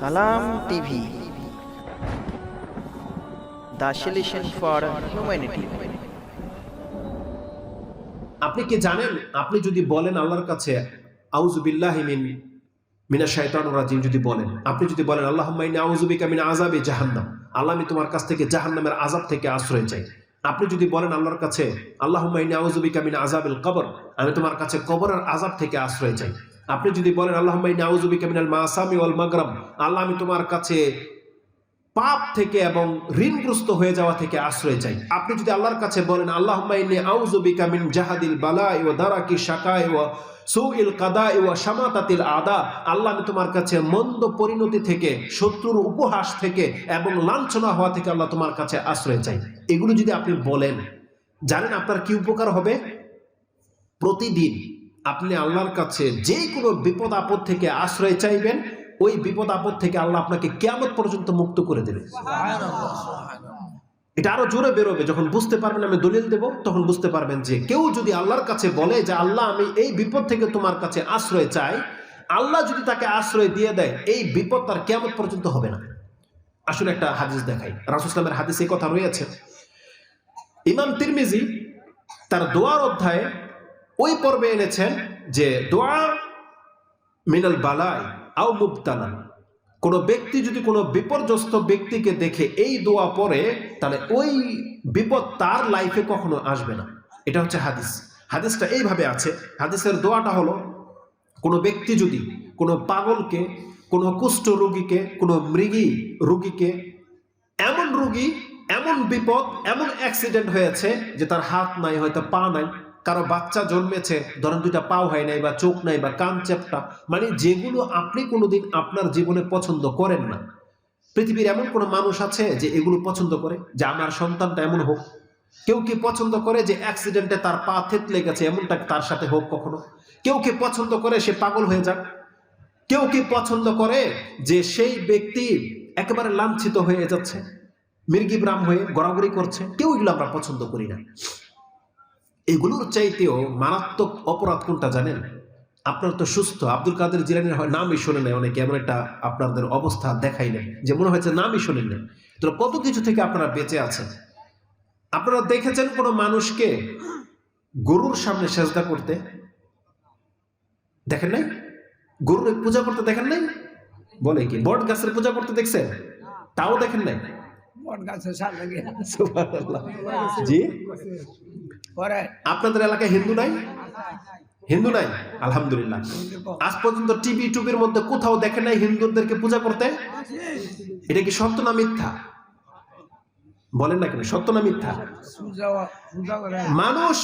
Salam TV. The solution for humanity. আপনি কি জানেন? আপনি যদি বলেন আল্লাহর কাছে আউজুবিল্লাহ মিন মিনা শাইতান রাজিম, যদি বলেন, আপনি যদি বলেন আল্লাহ মাইনি আউজুবিকা মিনা আজাবে জাহান্নাম, আল্লাহ আমি তোমার কাছ থেকে জাহান্নামের আজাব থেকে আশ্রয় চাই। আপনি যদি বলেন আল্লাহর কাছে আল্লাহ মাইনি আউজুবিকা মিনা আজাবিল কবর, আমি তোমার কাছে কবরের আজাব থেকে আশ্রয় চাই। আপনি যদি বলেন আল্লাহ মাইনি আউজুবিকা মাসামি ওয়াল মাগরাম আল্লাহ, আমি তোমার কাছে পাপ থেকে এবং ঋণগ্রস্ত হয়ে যাওয়া থেকে আশ্রয় চাই। আপনি যদি আল্লাহর কাছে বলেন আল্লাহ আউজুবিকা মিন জাহাদিল বালা ও দারাকি শাকায় ও সুইল কাদা ও শামাতাতিল আদা আল্লাহ, আমি তোমার কাছে মন্দ পরিণতি থেকে, শত্রুর উপহাস থেকে এবং লাঞ্ছনা হওয়া থেকে আল্লাহ তোমার কাছে আশ্রয় চাই। এগুলো যদি আপনি বলেন, জানেন আপনার কি উপকার হবে? প্রতিদিন আপনি আল্লাহর কাছে যে কোনো বিপদ আপদ থেকে আশ্রয় চাইবেন ওই বিপদ আপদ থেকে আল্লাহ আপনাকে কেমন পর্যন্ত মুক্ত করে দেবে। এটা আরও জোরে বেরোবে যখন বুঝতে পারবেন আমি দলিল দেব তখন বুঝতে পারবেন যে কেউ যদি আল্লাহর কাছে বলে যে আল্লাহ আমি এই বিপদ থেকে তোমার কাছে আশ্রয় চাই। আল্লাহ যদি তাকে আশ্রয় দিয়ে দেয় এই বিপদ তার কেমন পর্যন্ত হবে না। আসলে একটা হাদিস দেখাই। রাসুসলামের হাদিস এই কথা রয়েছে। ইমাম তিরমিজি তার দোয়ার অধ্যায়ে ওই পর্বে এনেছেন যে দোয়া মিনাল বালাই আও মুবতালান কোনো ব্যক্তি যদি কোনো বিপর্যস্ত ব্যক্তিকে দেখে এই দোয়া পরে তাহলে ওই বিপদ তার লাইফে কখনো আসবে না। এটা হচ্ছে হাদিস। হাদিসটা এইভাবে আছে। হাদিসের দোয়াটা হলো, কোনো ব্যক্তি যদি কোনো পাগলকে, কোনো কুষ্ঠ রোগীকে, কোনো মৃগী রোগীকে এমন রোগী, এমন বিপদ, এমন অ্যাক্সিডেন্ট হয়েছে যে তার হাত নাই, হয়তো পা নাই কারও বাচ্চা জন্মেছে, ধরেন দুইটা পাও হয় নাই বা চোখ নাই বা কান চ্যাপটা মানে যেগুলো আপনি কোনোদিন আপনার জীবনে পছন্দ করেন না। পৃথিবীর এমন কোনো মানুষ আছে যে এগুলো পছন্দ করে? যে আমার সন্তানটা এমন হোক। কেউ কি পছন্দ করে যে অ্যাক্সিডেন্টে তার পা থেতলে গেছে, এমনটা তার সাথে হোক কখনো? কেউ কি পছন্দ করে সে পাগল হয়ে যাক? কেউ কি পছন্দ করে যে সেই ব্যক্তি একেবারে লাঞ্ছিত হয়ে যাচ্ছে? মির্গিব্রাম হয়ে গড়াগড়ি করছে? কেউ এগুলো আমরা পছন্দ করি না। এগুলোর চাইতেও মারাত্মক অপরাধ কোনটা জানেন? আপনার তো সুস্থ। আব্দুল কাদের জিলানির হয় নামই শোনে নেয় অনেকে এমন একটা আপনাদের অবস্থা দেখাইলেন যে মনে হয়েছে নামই শোনেন না তো কত কিছু থেকে আপনারা বেঁচে আছেন? আপনারা দেখেছেন কোনো মানুষকে গরুর সামনে সেজদা করতে? দেখেন নাই? গরুর পূজা করতে দেখেন নাই? বলে কি বট গাছের পূজা করতে দেখছেন? তাও দেখেন নাই? বট গাছের সামনে জি? আপনাদের এলাকায় হিন্দু নাই? হিন্দু নাই? আলহামদুলিল্লাহ। আজ পর্যন্ত টিভি টুবির মধ্যে কোথাও দেখে নাই হিন্দুদেরকে পূজা করতে? এটা কি সত্য না মিথ্যা? বলেন না কেন সত্য না মিথ্যা? মানুষ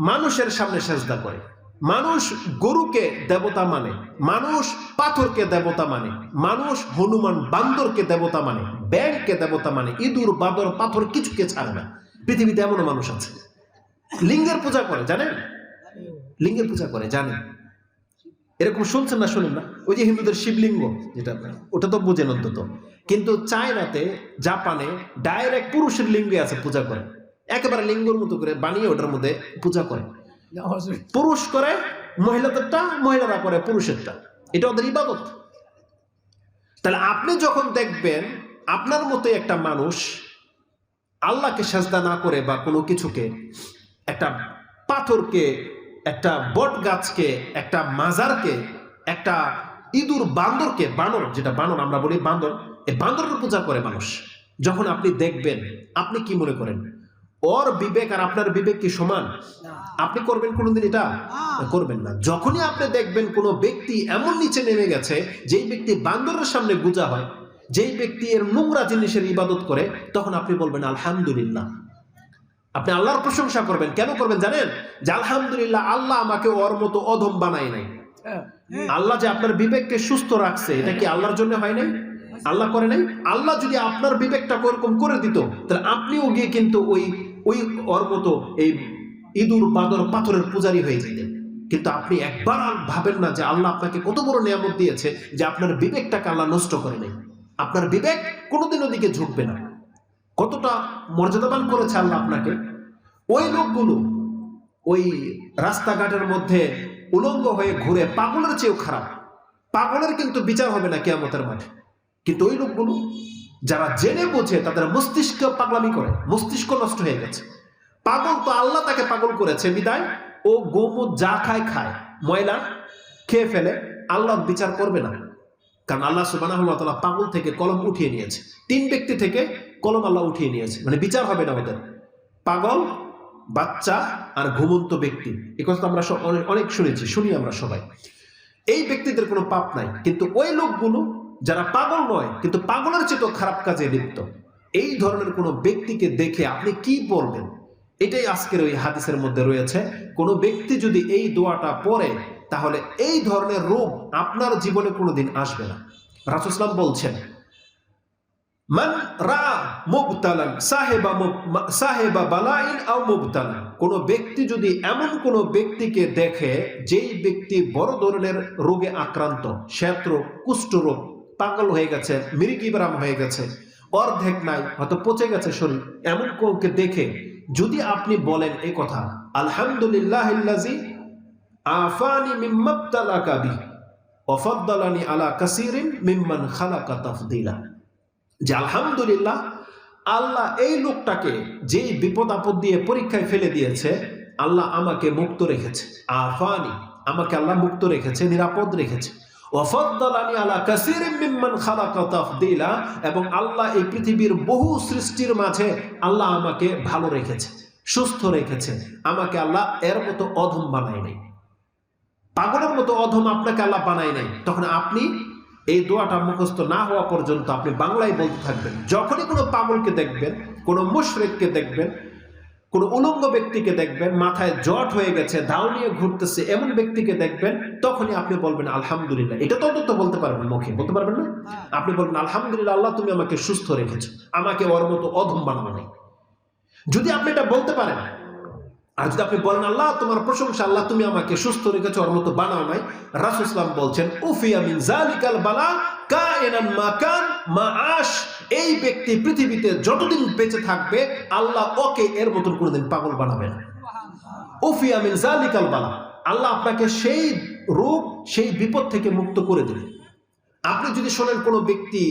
মানুষের সামনে সেজদা করে। মানুষ গরুকে দেবতা মানে মানুষ পাথরকে দেবতা মানে মানুষ হনুমান বান্দরকে দেবতা মানে ব্যাংককে দেবতা মানে ইঁদুর বাদর পাথর কিছুকে ছাড়ে না। পৃথিবীতে এমনও মানুষ আছে। লিঙ্গের পূজা করে, জানেন? লিঙ্গের পূজা করে, জানেন। এরকম শুনছেন না, শুনেন না। ওই যে হিন্দুদের শিবলিঙ্গ, যেটা ওটা তো বুঝেন অন্তত। কিন্তু চায়নাতে, জাপানে ডাইরেক্ট পুরুষের লিঙ্গে আছে পূজা করে। একেবারে লিঙ্গর মতো করে বানিয়ে ওটার মধ্যে পূজা করে। পুরুষ করে, মহিলাদেরটা, মহিলারা করে পুরুষেরটা। এটা ওদের ইবাদত। তাহলে আপনি যখন দেখবেন আপনার মতো একটা মানুষ আল্লাহকে সাজদা না করে বা কোনো কিছুকে একটা পাথরকে একটা বট গাছকে একটা মাজারকে একটা ইঁদুর বান্দরকে বানর যেটা বানর আমরা বলি বান্দর এই বান্দরের পূজা করে মানুষ। যখন আপনি দেখবেন আপনি কি মনে করেন? ওর বিবেক আর আপনার বিবেক কি সমান? আপনি করবেন কোনোদিন এটা? করবেন না। যখনই আপনি দেখবেন কোনো ব্যক্তি এমন নিচে নেমে গেছে যেই ব্যক্তি বান্দরের সামনে গুজা হয় যেই ব্যক্তি এর নোংরা জিনিসের ইবাদত করে তখন আপনি বলবেন আলহামদুলিল্লাহ। আপনি আল্লাহর প্রশংসা করবেন। কেন করবেন জানেন? যে আলহামদুলিল্লাহ আল্লাহ আমাকে ওর মতো অধম বানায় নাই। আল্লাহ যে আপনার বিবেককে সুস্থ রাখছে এটা কি আল্লাহর জন্য হয় নাই? আল্লাহ করে নাই? আল্লাহ যদি আপনার বিবেকটা ওরকম করে দিত তাহলে আপনিও গিয়ে কিন্তু ওই ওই ওর মতো এই ইঁদুর বাদর পাথরের পূজারি হয়ে যেতেন। কিন্তু আপনি একবার ভাবেন না যে আল্লাহ আপনাকে কত বড় নিয়ামত দিয়েছে যে আপনার বিবেকটাকে আল্লাহ নষ্ট করে নেই। আপনার বিবেক কোনোদিন ওদিকে ঝুঁকবে না। কতটা মর্যাদাবান করেছে আল্লাহ আপনাকে? ওই লোকগুলো ওই রাস্তাঘাটের মধ্যে উলঙ্গ হয়ে ঘুরে পাগলের চেয়েও খারাপ। পাগলের কিন্তু বিচার হবে না কেয়ামতের মাঠে। কিন্তু ওই লোকগুলো যারা জেনে বোঝে তাদের মস্তিষ্ক পাগলামি করে, মস্তিষ্ক নষ্ট হয়ে গেছে। পাগল তো আল্লাহ তাকে পাগল করেছে, বিদায়। ও গোমুদ যা খায় খায়। ময়লা খেয়ে ফেলে, আল্লাহ বিচার করবে না। কারণ আল্লাহ সুবাহ পাগল থেকে কলম উঠিয়ে নিয়েছে। তিন ব্যক্তি থেকে কলম আল্লাহ উঠিয়ে নিয়েছে। মানে বিচার হবে না ওদের। পাগল, বাচ্চা আর ঘুমন্ত ব্যক্তি। এ কথা আমরা অনেক- শুনেছি, শুনি আমরা সবাই। এই ব্যক্তিদের কোনো পাপ নাই। কিন্তু ওই লোকগুলো যারা পাগল নয়, কিন্তু পাগলের চেয়ে খারাপ কাজে লিপ্ত। এই ধরনের কোনো ব্যক্তিকে দেখে আপনি কি বলবেন? এটাই আজকের ওই হাদিসের মধ্যে রয়েছে। কোনো ব্যক্তি যদি এই দোয়াটা পড়ে, তাহলে এই ধরনের রোগ আপনার জীবনে কোনোদিন আসবে না। রাসুসলাম বলছেন মান রা মুবতালান সাহেবা সাহেবা বালাইন আও মুবতালান কোন ব্যক্তি যদি এমন কোন ব্যক্তিকে দেখে, যেই ব্যক্তি বড় ধরনের রোগে আক্রান্ত, শ্বেত রোগ, কুষ্ঠ রোগ, পাগল হয়ে গেছে মিরিকিবারাম হয়ে গেছে, অর্ধেক নাই, হয়তো পচে গেছে শরীর, এমন কাউকে দেখে, যদি আপনি বলেন এই কথা, আলহামদুলিল্লাহ আফানি মিম্মাবতালাকা বি ওয়াফাদ্দালানি আলা কাসিরিন মিম্মান খালাকা তাফদিলা। যে আলহামদুলিল্লাহ, আল্লাহ এই লোকটাকে যেই বিপদ আপদ দিয়ে পরীক্ষায় ফেলে দিয়েছে, আল্লাহ আমাকে মুক্ত রেখেছে। আফানি, আমাকে আল্লাহ মুক্ত রেখেছে, নিরাপদ রেখেছে। এবং আল্লাহ এই পৃথিবীর বহু সৃষ্টির মাঝে আল্লাহ আমাকে ভালো রেখেছে, সুস্থ রেখেছে। আমাকে আল্লাহ এর মতো অধম বানায় নাই। পাগলের মতো অধম আপনাকে আল্লাহ বানায় নাই। তখন আপনি এই দোয়াটা মুখস্থ না হওয়া পর্যন্ত আপনি বাংলায় বলতে থাকবেন। যখনই কোনো পাগলকে দেখবেন কোনো মুশরেককে দেখবেন কোনো উলঙ্গ ব্যক্তিকে দেখবেন মাথায় জট হয়ে গেছে দাও নিয়ে ঘুরতেছে এমন ব্যক্তিকে দেখবেন তখনই আপনি বলবেন আলহামদুলিল্লাহ। এটা তো অন্তত বলতে পারবেন মুখে বলতে পারবেন না? আপনি বলবেন আলহামদুলিল্লাহ আল্লাহ তুমি আমাকে সুস্থ রেখেছো। আমাকে ওর মতো অধম বানানো নাই। যদি আপনি এটা বলতে পারেন আর যদি আপনি বলেন, আল্লাহ, তোমার প্রশংসা, আল্লাহ, তুমি আমাকে সুস্থ রেখেছো, ওর মতো বানাও নাই। রাসূল ইসলাম বলছেন বালা মাকান মাআশ। এই ব্যক্তি পৃথিবীতে যতদিন বেঁচে থাকবে, আল্লাহ ওকে এর মতন কোনোদিন পাগল বানাবে না। উফিয়া মিন জালিকাল বালা। আল্লাহ আপনাকে সেই রোগ, সেই বিপদ থেকে মুক্ত করে দেবে। আপনি যদি শোনেন কোনো ব্যক্তি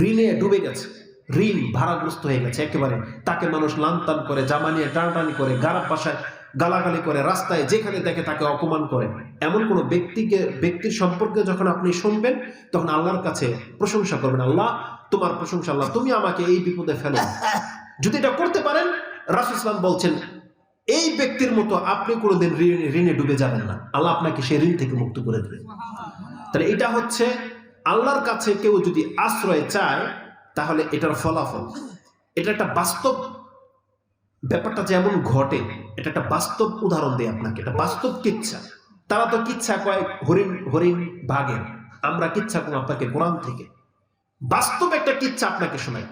ঋণে ডুবে গেছে ঋণ ভাড়াগ্রস্ত হয়ে গেছে। একেবারে তাকে মানুষ লানতান করে জামা নিয়ে টানাটানি করে গাড়া পাশায় গালাগালি করে রাস্তায় যেখানে দেখে তাকে অপমান করে। এমন কোনো ব্যক্তিকে ব্যক্তির সম্পর্কে যখন আপনি শুনবেন তখন আল্লাহর কাছে প্রশংসা করবেন আল্লাহ তোমার প্রশংসা আল্লাহ তুমি আমাকে এই বিপদে ফেলো। যদি এটা করতে পারেন রাসুল ইসলাম বলছেন এই ব্যক্তির মতো আপনি কোনোদিন ঋণে ঋণে ডুবে যাবেন না। আল্লাহ আপনাকে সেই ঋণ থেকে মুক্ত করে দেবে। তাহলে এটা হচ্ছে আল্লাহর কাছে কেউ যদি আশ্রয় চায় তাহলে এটার ফলাফল, এটা একটা বাস্তব ব্যাপারটা যেমন ঘটে, এটা একটা বাস্তব উদাহরণ দেয় আপনাকে, এটা বাস্তব কিচ্ছা। তারা তো কিচ্ছা কয়, হরিণ হরিণ বাঘের আমরা কিচ্ছা কোন আপনাকে কোরআন থেকে। বাস্তব একটা কিচ্ছা আপনাকে শোনাই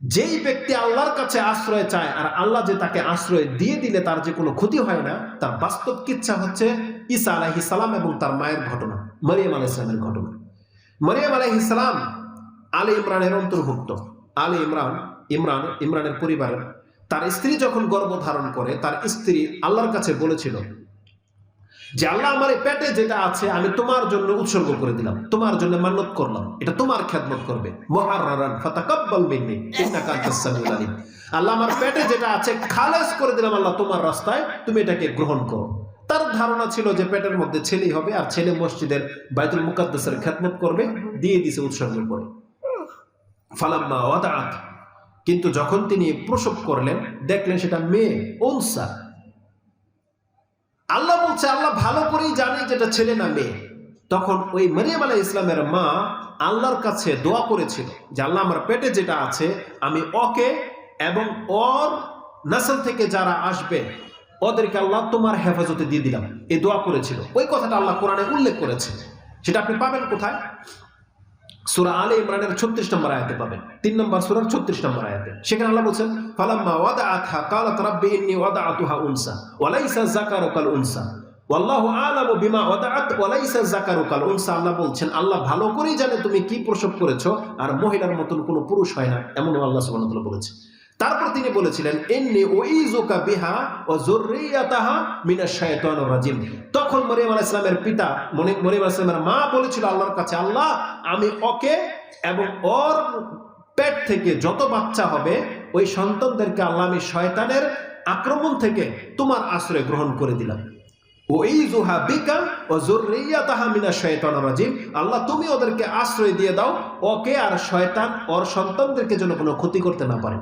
যেই ব্যক্তি আল্লাহর কাছে আশ্রয় চায়, আর আল্লাহ যে তাকে আশ্রয় দিয়ে দিলে তার যে কোনো ক্ষতি হয় না, তার বাস্তব কিচ্ছা হচ্ছে ঈসা আলাহি সালাম এবং তার মায়ের ঘটনা, মরিয়াম আলাইসলামের ঘটনা। মরিয়াম আলাহ ইসলাম আলী ইমরানের অন্তর্ভুক্ত। আলী ইমরান ইমরান, ইমরানের পরিবারের। তার স্ত্রী যখন গর্ভ ধারণ করে, তার স্ত্রী আল্লাহর কাছে বলেছিল যে, আল্লাহ আমার পেটে যেটা আছে, আমি তোমার জন্য উৎসর্গ করে দিলাম। তোমার জন্য মান্নত করলাম। এটা তোমার খেদমত করবে। আল্লাহ আমার পেটে যেটা আছে, খালেস করে দিলাম আল্লাহ, তোমার রাস্তায় তুমি এটাকে গ্রহণ করো। তার ধারণা ছিল যে, পেটের মধ্যে ছেলেই হবে, আর ছেলে মসজিদের বাইতুল মুকাদ্দাসের খেদমত করবে, দিয়ে দিছে উৎসর্গ করে। ফালাম্মা ওয়াদাআত কিন্তু যখন তিনি প্রসব করলেন, দেখলেন সেটা মেয়ে ওনসা আল্লাহ বলছে, আল্লাহ ভালো করেই জানে যেটা ছেলে না মেয়ে। তখন ওই মরিয়াম আলাহ ইসলামের মা আল্লাহর কাছে দোয়া করেছিল যে, আল্লাহ, আমার পেটে যেটা আছে, আমি ওকে এবং ওর নাসল থেকে যারা আসবে, ওদেরকে আল্লাহ তোমার হেফাজতে দিয়ে দিলাম। এই দোয়া করেছিল। ওই কথাটা আল্লাহ কোরআনে উল্লেখ করেছে। সেটা আপনি পাবেন কোথায়? সুরা আলে ইমরানের ছত্রিশ নম্বর আয়াতে পাবেন। তিন নম্বর সুরার ছত্রিশ নম্বর আয়াতে। সেখানে আল্লাহ বলছেন, ফালাম্মা ওয়াদা আথা কালাত রাব্বি ইন্নি ওয়াদা আতুহা উনসা ওয়ালাইসা জাকারু কাল উনসা ওয়াল্লাহু আলামু বিমা ওয়াদাআত ওয়ালাইসা জাকারু কাল উনসা। আল্লাহ বলছেন, আল্লাহ ভালো করেই জানে তুমি কি প্রসব করেছ, আর মহিলার মতন কোনো পুরুষ হয় না। এমন আল্লাহ সুবহানাহু ওয়া তাআলা বলেছে তারপর তিনি বলেছিলেন এন্নি ওইজুকা বিহা ও জুররিয়াতাহা মিনাশ শাইতানির রাজিম। তখন মরিয়ম আলাইহিস সালামের পিতা, মনে, মরিয়ম আলাইহিস সালামের মা বলেছিল আল্লাহর কাছে, আল্লাহ, আমি ওকে এবং ওর পেট থেকে যত বাচ্চা হবে, ওই সন্তানদেরকে আল্লাহ আমি শয়তানের আক্রমণ থেকে তোমার আশ্রয় গ্রহণ করে দিলাম। ওই জুহা বিকা ও জুররিয়া তাহা মিনা শয়তান রাজিম। আল্লাহ, তুমি ওদেরকে আশ্রয় দিয়ে দাও, ওকে আর শয়তান ওর সন্তানদেরকে যেন কোনো ক্ষতি করতে না পারে।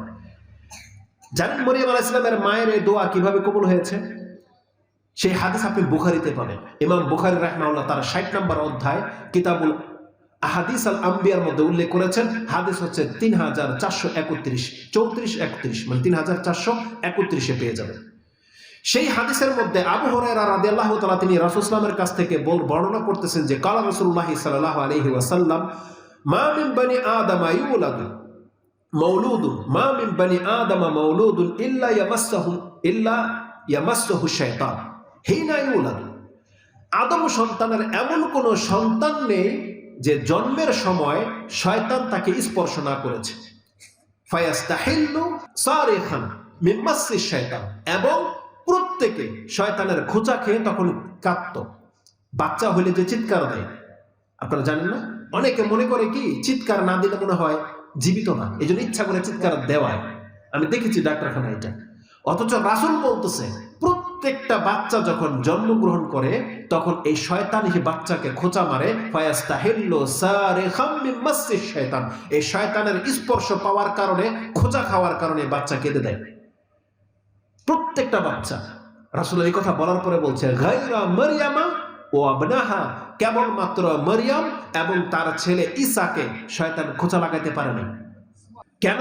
জানেন মরিয়াম আলাহ ইসলামের মায়ের এই দোয়া কীভাবে কবুল হয়েছে? সেই হাদিস আপনি বুখারিতে পাবেন। ইমাম বুখারি রাহমাউল্লাহ তার ষাট নম্বর অধ্যায় কিতাবুল হাদিস আল আম্বিয়ার মধ্যে উল্লেখ করেছেন, হাদিস হচ্ছে তিন হাজার চারশো একত্রিশ, চৌত্রিশ একত্রিশ মানে তিন হাজার চারশো একত্রিশে পেয়ে যাবেন। সেই হাদিসের মধ্যে আবু হরাইরা রাদিয়াল্লাহু তাআলা তিনি রাসূলুল্লাহের কাছ থেকে বল, বর্ণনা করতেছেন যে, কালা রাসূলুল্লাহ সাল্লাল্লাহু আলাইহি ওয়াসাল্লাম, মা মিন বনি আদম মাউলুদুন, মা মিন বনি আদম মাউলুদুন ইল্লা ইয়ামাসসাহু ইল্লা ইয়ামাসসাহু শাইতান। হিনা ইউলাদু। আদম সন্তানের এমন কোন সন্তান নেই যে জন্মের সময় শয়তান তাকে স্পর্শ না করেছে। ফায়াস্তাহিল্লু সারিখান মিম্মাসি শয়তান এবং প্রত্যেকে শয়তানের খোঁচা খেয়ে তখন কাঁদত। বাচ্চা হইলে যে চিৎকার দেয়, আপনারা জানেন না? অনেকে মনে করে কি, চিৎকার না দিলে মনে হয় জীবিত না। এই জন্য ইচ্ছা করে চিৎকার দেওয়ায়। আমি দেখেছি ডাক্তারখানা এটা। অথচ রাসুল বলতেছে, প্রত্যেকটা বাচ্চা যখন জন্মগ্রহণ করে, তখন এই শয়তান বাচ্চাকে খোঁচা মারে শয়তান। এই শয়তানের স্পর্শ পাওয়ার কারণে, খোঁচা খাওয়ার কারণে বাচ্চা কেঁদে দেয়। প্রত্যেকটা বাচ্চা। রাসুল এই কথা বলার পরে বলছে গাইরা মারিয়ামা ও আবনাহা কেবলমাত্র মরিয়াম এবং তার ছেলে ঈসাকে শয়তান খোঁচা লাগাইতে পারে নাই। কেন?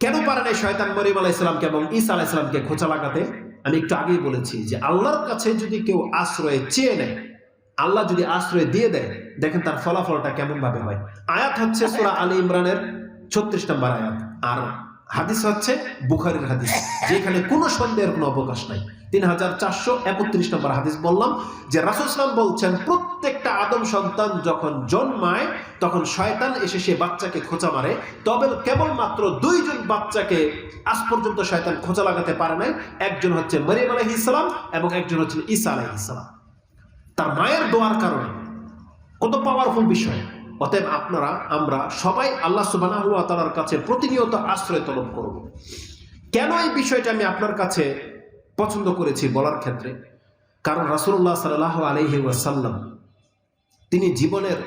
কেন পারে নাই শয়তান মরিয়ম আলাহ ইসলামকে এবং ঈসা আলাহ ইসলামকে খোঁচা লাগাতে? আমি একটু আগেই বলেছি যে আল্লাহর কাছে যদি কেউ আশ্রয় চেয়ে নেয়, আল্লাহ যদি আশ্রয় দিয়ে দেয়, দেখেন তার ফলাফলটা কেমন ভাবে হয়। আয়াত হচ্ছে সুরা আলী ইমরানের ছত্রিশ নম্বর আয়াত। আর হাদিস হচ্ছে বুখারির হাদিস, যেখানে কোনো সন্দেহের কোনো অবকাশ নাই। তিন হাজার চারশো একত্রিশ নম্বর হাদিস বললাম যে রাসুসলাম বলছেন, প্রত্যেকটা আদম সন্তান যখন জন্মায়, তখন শয়তান এসে সে বাচ্চাকে খোঁচা মারে। তবে কেবলমাত্র দুইজন বাচ্চাকে আজ পর্যন্ত শয়তান খোঁচা লাগাতে পারে নাই। একজন হচ্ছে মরিয়ম আলহ ইসলাম এবং একজন হচ্ছেন ঈসা আলহ ইসলাম তার মায়ের দোয়ার কারণে কত পাওয়ারফুল বিষয়। অতএব আপনারা, আমরা সবাই আল্লাহ সুবাহ তালার কাছে প্রতিনিয়ত আশ্রয় তলব করব। কেন এই বিষয়টা আমি আপনার কাছে পছন্দ করেছি বলার ক্ষেত্রে? কারণ রাসুল্লাহ সাল আলহি ওয়াসাল্লাম, তিনি জীবনের